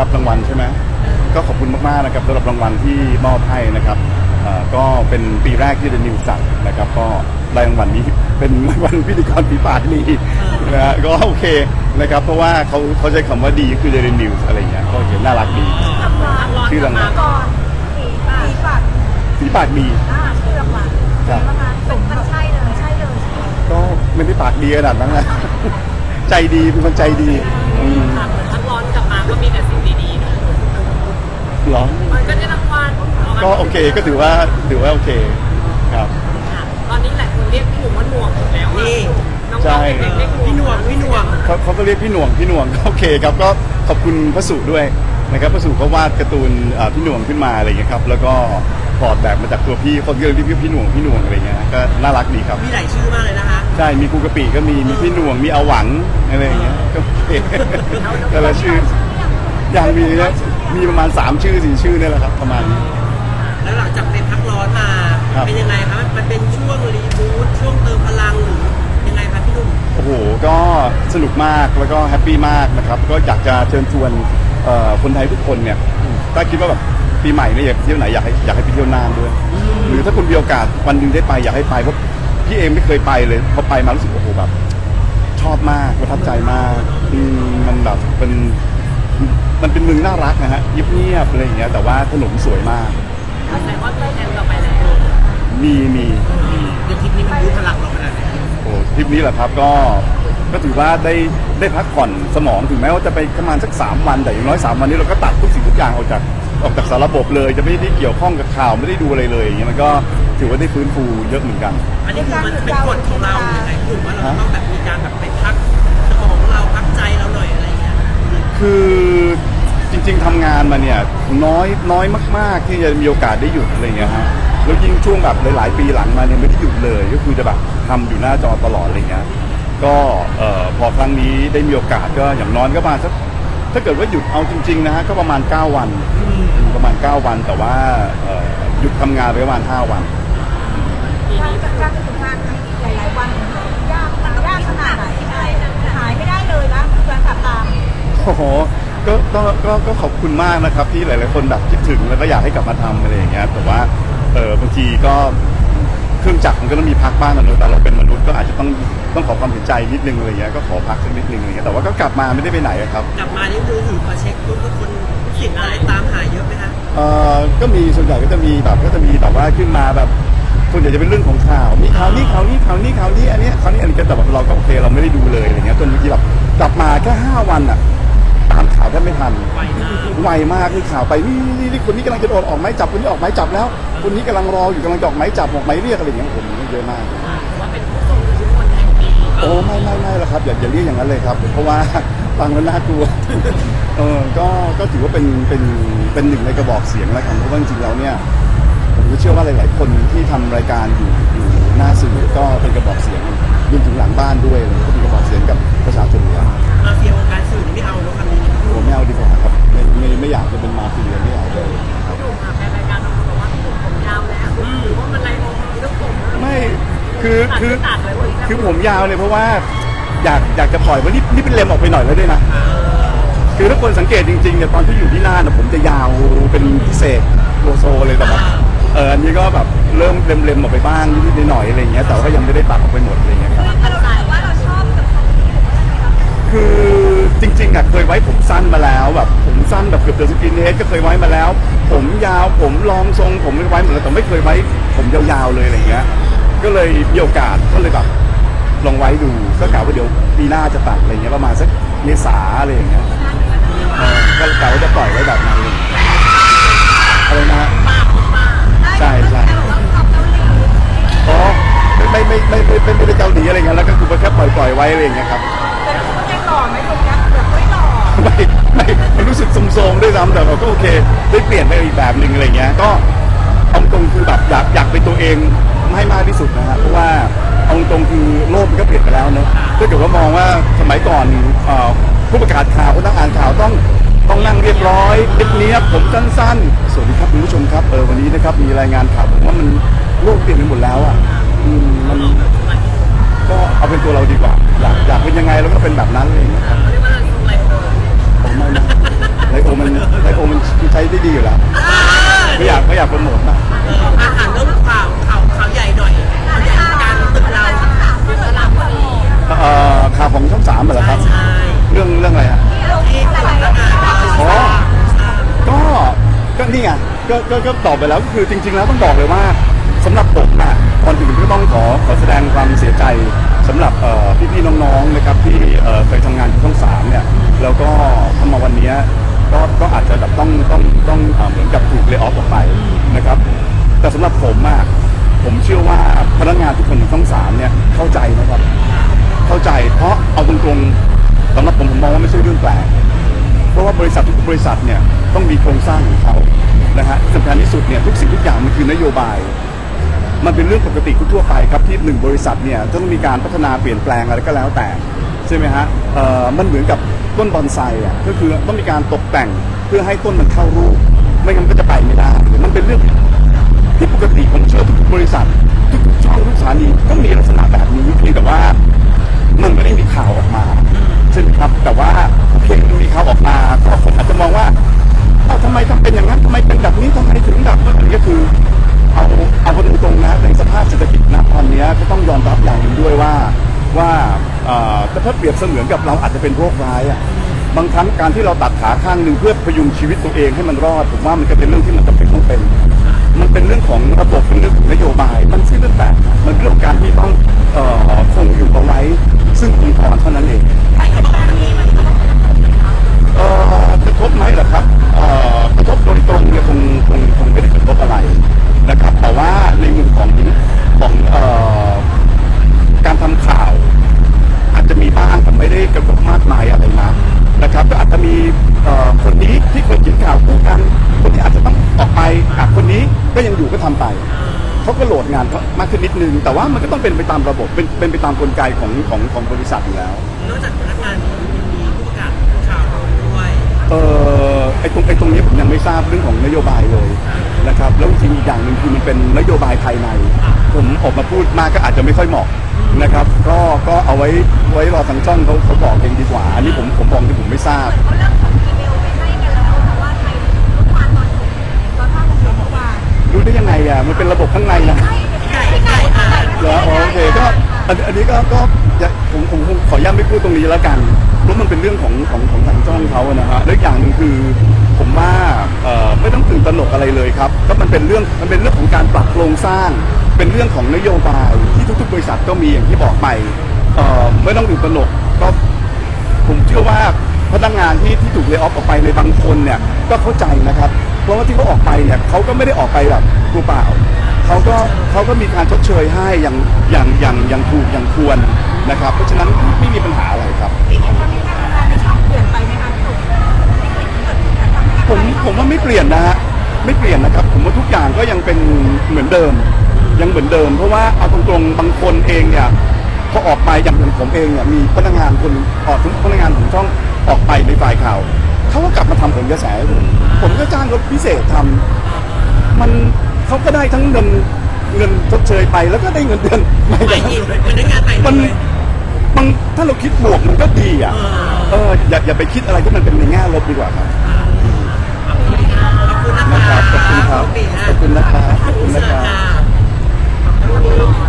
รับรางวัลใช่ไหมก็ขอบคุณมากๆนะครับสำหรับรางวัลที่มอบให้นะครับเอ่อก็เป็นปีแรกที่เดนิวสักนะครับ ก็ได้รางวัลนี้เป็นรางวัลพิธีกรปีปากดีนะฮะก็โอเคนะครับ เพราะว่าเขาเขาใช้คำว่าดีคือเดนิวอะไรอย่างเงี้ยก็เห็นน่ารักดีชื่อรางวัล ก่อนสีปากสีปากฝีปากดี อ่าชื่อรางวัลครับเป็นประมาณเป็นมันใช่เลยใช่เลยก็ไม่ได้ปากดีขนาดนั้นนะ ใจดีเป็นคนใจดีอืม ค่ะเหมือนท่านร้อนกลับมาก็มีแต่สิ่งดีๆเนอะ เหรอ มันก็ได้รางวัลก็โอเคก็ถือว่าถือว่าโอเคครับ ค่ะตอนนี้หลายคนเรียกพี่หนุ่มว่าหน่วงหมดแล้วอะนี่ น้องๆใช่ เด็กๆเรียกพี่หน่วงพี่หน่วงเขาเขาก็เรียกพี่หน่วงพี่หน่วงก็โอเคครับก็ขอบคุณพระสุด้วยนะครับพระสุเขาวาดการ์ตูนเอ่อพี่หน่วงขึ้นมาอะไรอย่างเงี้ยครับแล้วก็ถอดแบบมาจากตัวพี่เขาเรียกพี่พี่หน่วงพี่หน่วงอะไรเงี้ยก็น่ารักดีครับมีหลายชื่อมากเลยนะคะใช่มีครูกะปิก็มีมีพี่หน่วงมีอาหวังอะไรอย่างเงี้ยก็โอเคแต่ละชื่อยังมีนะ มีประมาณสามชื่อสี่ชื่อเนี่ยแหละครับประมาณนี้ แล้วหลังจากไปพักร้อนมา ครับ เป็นยังไงคะมันเป็นช่วงรีบูทช่วงเติมพลังหรือยังไงคะพี่หนุ่มโอ้โห ก็สนุกมากแล้วก็แฮปปี้มากนะครับ ก็อยากจะเชิญชวนเอ่อคนไทยทุกคนเนี่ย ถ้าคิดว่าแบบปีใหม่เนี่ยอยากเที่ยวไหนอยากให้อยากให้ไปเที่ยวน่านด้วย หรือถ้าคุณมีโอกาสวันหนึงได้ไปอยากให้ไปเพราะพี่เองไม่เคยไปเลยพอไปมารู้สึกโอ้โหแบบ ชอบมากประทับใจมากอืมมันแบบเป็น มันเป็นเมืองน่ารักนะฮะเงียบๆอะไรอย่างเงี้ยแต่ว่าถนนสวยมาก แสดงว่ามีแทนต่อไปแล้วมีมีมีเดี๋ยวทริปนี้มันบูทพลังเราขนาดไหนโอ้ทริปนี้แหละครับก็ก็ถือว่าได้ได้พักผ่อนสมองถึงแม้ว่าจะไปประมาณสักสามวันแต่อย่างน้อยสามวันนี้เราก็ตัดทุกสิ่งทุกอย่างออกจากออกจากสารระบบเลย จะไม่ได้เกี่ยวข้องกับข่าวไม่ได้ดูอะไรเลยอย่างเงี้ยมันก็ถือว่าได้ฟื้นฟูเยอะเหมือนกัน อันนี้คือมันเป็นกฎของเรายังไงพี่หนุ่มว่าเราต้องแบบมีการแบบไปพัก คือจริง ๆทำงานมาเนี่ยน้อยน้อยมาก ๆ ที่จะมีโอกาสได้หยุดอะไรเงี้ยฮะแล้วยิ่งช่วงแบบหลายๆปีหลังมาเนี่ยไม่ได้หยุดเลย ก็คือจะแบบทำอยู่หน้าจอตลอดอะไรเงี้ยก็เอ่อพอครั้งนี้ได้มีโอกาสก็อย่างน้อยก็ประมาณสักถ้าเกิดว่าหยุดเอาจริง ๆ นะฮะก็ประมาณ 9 วันประมาณ 9 วันแต่ว่าเอ่อหยุดทำงานไปประมาณ 5 วัน การจัดการเป็นงานหลายๆวันยากยากขนาดไหนหายไม่ได้เลยนะแฟนคลับตาม โอ้โหก็ก็ก็ก็ขอบคุณมากนะครับ ที่หลายๆคนแบบคิดถึงแล้วก็อยากให้กลับมาทำอะไรอย่างเงี้ยแต่ว่าเออบางทีก็เครื่องจักรมันก็ต้องมีพักบ้างนะเนอะแต่เราเป็นมนุษย์ก็อาจจะต้องต้องขอความเห็นใจนิดนึงอะไรเงี้ยก็ขอพักสักนิดนึงอะไรเงี้ยแต่ว่าก็กลับมาไม่ได้ไปไหนอะครับ กลับมานี่มือถือพอเช็คปุ๊บทุกคนรู้สึกอะไรตามหาเยอะไหมคะเออก็มีส่วนใหญ่ก็จะมีแบบก็จะมีแบบว่าขึ้นมาแบบส่วนใหญ่จะเป็นเรื่องของข่าวมีข่าวนี้ข่าวนี้ข่าวนี้ข่าวนี้อันเนี้ยข่าวนี้อันนี้ก็แต่แบบเราก็โอเคเราไม่ได้ดูเลยอะไรเงี้ยจนบางทีแบบกลับมาแค่ห้าวันอะ ตามข่าวแทบไม่ทัน ไวมากไวมากนี่ข่าวไปนี่นี่นี่คนนี้กำลังจะโดนออกไม้จับคนนี้ออกไม้จับแล้วคนนี้กำลังรออยู่กำลังจะออกไม้จับออกไม้เรียกอะไรอย่างเงี้ยผมเยอะมาก ว่าเป็นผู้ทรงอิทธิพลแห่งปีโอ้ไม่ไม่ไม่ละครับอย่าอย่าเรียกอย่างนั้นเลยครับ เพราะว่า ฟังแล้วน่ากลัวเออก็ก็ถือว่าเป็นเป็นเป็นหนึ่งในกระบอกเสียงแล้วกันเพราะว่าจริงๆแล้วเนี่ยผมก็เชื่อว่าหลายๆ คนที่ทำรายการอยู่อยู่หน้าสื่อก็เป็นกระบอกเสียงรวมถึงหลังบ้านด้วยเลยก็เป็นกระบอกเสียงกับ ยาวเนี่ยเพราะว่าอยากอยากจะปล่อยว่านี่นี่เป็นเลมออกไปหน่อยแล้วด้วยนะ คือถ้าคนสังเกตจริงๆเนี่ยตอนที่อยู่ที่น่านนะผมจะยาวเป็นพิเศษโลโซเลยแต่แบบเอออันนี้ก็แบบเริ่มเล็มๆออกไปบ้างนิดๆหน่อยๆอะไรอย่างเงี้ยแต่ว่าก็ยังไม่ได้ตัดออกไปหมดอะไรอย่างเงี้ยครับถ้าเราถือว่าเราชอบกับคนนี้คือจริงๆอะเคยไว้ผมสั้นมาแล้วแบบผมสั้นแบบเกือบจะสกินเฮดก็เคยไว้มาแล้ว ผมยาวผมรองทรงผมไว้หมดแล้วแต่ไม่เคยไว้ผมยาวๆเลยอะไรอย่างเงี้ย ก็เลยมีโอกาสก็เลยแบบ ลองไว้ดูก็กะว่าเดี๋ยวปีหน้าจะตัดอะไรเงี้ยประมาณสักเมษาอะไรอย่างเงี้ยเออก็กะว่าจะปล่อยไว้แบบนั้นเลยอะไรนะฮะใช่ใช่อ๋อไม่ไม่ไม่ไม่ไม่ไม่ได้เกาหลีอะไรเงี้ยแล้วก็คือแค่ปล่อยปล่อยไว้อะไรอย่างเงี้ยครับยังหล่อไหมตรงนี้แบบไม่หล่อไม่ไม่มันรู้สึกทรมๆด้วยซ้ำแต่เราก็โอเค ได้เปลี่ยนไปอีกแบบหนึ่งอะไรเงี้ยก็เอาตรงคือแบบอยากอยากเป็นตัวเองให้มากที่สุดนะฮะเพราะว่า ตรงคือโลกมันก็เปลี่ยนไปแล้วเนอะถ้าเกิดว่ามองว่าสมัยก่อนเอ่อผู้ประกาศข่าวผู้ตั้งอ่านข่าวต้องต้องนั่งเรียบร้อยเนียบผมสั้นๆ สวัสดีครับคุณผู้ชมครับเออวันนี้นะครับมีรายงานข่าวผมว่ามันโลกเปลี่ยนไปหมดแล้วอะอืมมันก็เอาเป็นตัวเราดีกว่าอยากอยากเป็นยังไงเราก็เป็นแบบนั้น ของช่องสามเหรอครับเรื่องเรื่องอะไรฮะอก็ก็นี่ไงก็ก็ก็ตอบไปแล้วก็คือจริง ๆ แล้วต้องบอกเลยว่าสำหรับผมอะก่อนอื่นก็ต้องขอขอแสดงความเสียใจสำหรับพี่ๆน้องๆนะครับที่เอ่อเคยทำ บริษัททุกบริษัทเนี่ยต้องมีโครงสร้างของเขานะฮะสำคัญที่สุดเนี่ยทุกสิ่งทุกอย่างมันคือนโยบาย มันเป็นเรื่องปกติทั่วไปครับที่หนึ่งบริษัทเนี่ยต้องมีการพัฒนาเปลี่ยนแปลงอะไรก็แล้วแต่ใช่ไหมฮะเอ่อมันเหมือนกับต้นบอนไซอะก็คือต้องมีการตกแต่งเพื่อให้ต้นมันเข้ารูป ไม่งั้นก็จะไปไม่ได้มันเป็นเรื่องที่ปกติผมเชื่อทุกบริษัททุกช่องทุกสถานีต้องมีลักษณะแบบนี้เพียงแต่ว่ามันไม่ได้มีข่าวออกมา ใช่ไหมครับ แต่ว่าเพียงดูมีเขาออกมาก็คนอาจจะมองว่าเอ้าทำไมทำเป็นอย่างนั้นทำไมเป็นแบบนี้ทำไมถึงแบบนี้ก็คือเอาเอาคนตรงๆนะในสภาพเศรษฐกิจณตอนนี้ก็ต้องยอมรับอย่างหนึ่งด้วยว่าว่าเอ่อถ้าเปรียบเสมือนกับเราอาจจะเป็นโรคร้ายอะบางครั้งการที่เราตัดขาข้างหนึ่งเพื่อพยุงชีวิตตัวเองให้มันรอดผมว่ามันก็เป็นเรื่องที่มันจำเป็นต้องเป็น มันเป็นเรื่องของระบบเป็นเรื่องของนโยบาย มากขึ้นนิดนึง แต่ว่ามันก็ต้องเป็นไปตามระบบเป็นเป็นไปตามกลไกของของของบริษัทอยู่แล้ว นอกจากพนักงานมีผู้ประกาศข่าวด้วยเออไอ้ตรงไอ้ตรงนี้ผมยังไม่ทราบเรื่องของนโยบายเลยนะครับแล้วจริงๆอีกอย่างหนึ่งคือมันเป็นนโยบายภายใน ผมออกมาพูดมากก็อาจจะไม่ค่อยเหมาะนะครับ ก็ก็เอาไว้ไว้รอทางช่องเขาเขาบอกเองดีกว่า อันนี้ผมผมบอกที่ผม อันอันนี้ก็ก็อย่าผมผมผมขออนุญาตไม่พูดตรงนี้แล้วกันเพราะมันเป็นเรื่องของของของทางช่องเขาอะนะฮะแล้วอีกอย่างหนึ่งคือ ผมว่าเอ่อไม่ต้องตื่นตระหนกอะไรเลยครับก็มันเป็นเรื่องมันเป็นเรื่องของการปรับโครงสร้าง เป็นเรื่องของนโยบายที่ทุกๆบริษัทก็มีอย่างที่บอกไปเอ่อไม่ต้องตื่นตระหนกก็ผมเชื่อว่าพนักงานที่ที่ถูกเล y off ออกไปในบางคนเนี่ยก็เข้าใจนะครับ เพราะว่าที่เขาออกไปเนี่ยเขาก็ไม่ได้ออกไปแบบตัวเปล่า เขาก็เขาก็มีการชดเชยให้อย่างอย่างอย่างอย่างถูกอย่างควรนะครับ เพราะฉะนั้นไม่มีปัญหาอะไรครับ ผมผมว่าไม่เปลี่ยนนะฮะไม่เปลี่ยนนะครับ ผมว่าทุกอย่างก็ยังเป็นเหมือนเดิม ยังเหมือนเดิม เพราะว่าเอาตรงๆบางคนเองเนี่ยพอออกไปอย่างอย่างผมเองเนี่ยมีพนักงานคนออกถึงพนักงานของช่องออกไปในฝ่ายข่าวเขาก็กลับมาทำผลกระแสให้ผมผมก็จ้างรถพิเศษทำมัน เขาก็ได้ทั้งเงินเงินชดเชยไปแล้วก็ได้เงินเดือนใหม่ไปอีกพนักงานไปมันเลยมันถ้าเราคิดบวกมันก็ดีอะเอออย่าอย่าไปคิดอะไรที่มันเป็นในแง่ลบดีกว่าครับ ขอบคุณนะนะครับขอบคุณครับปีนะขอบคุณนะครับขอบคุณนะครับ ขอบคุณค่ะ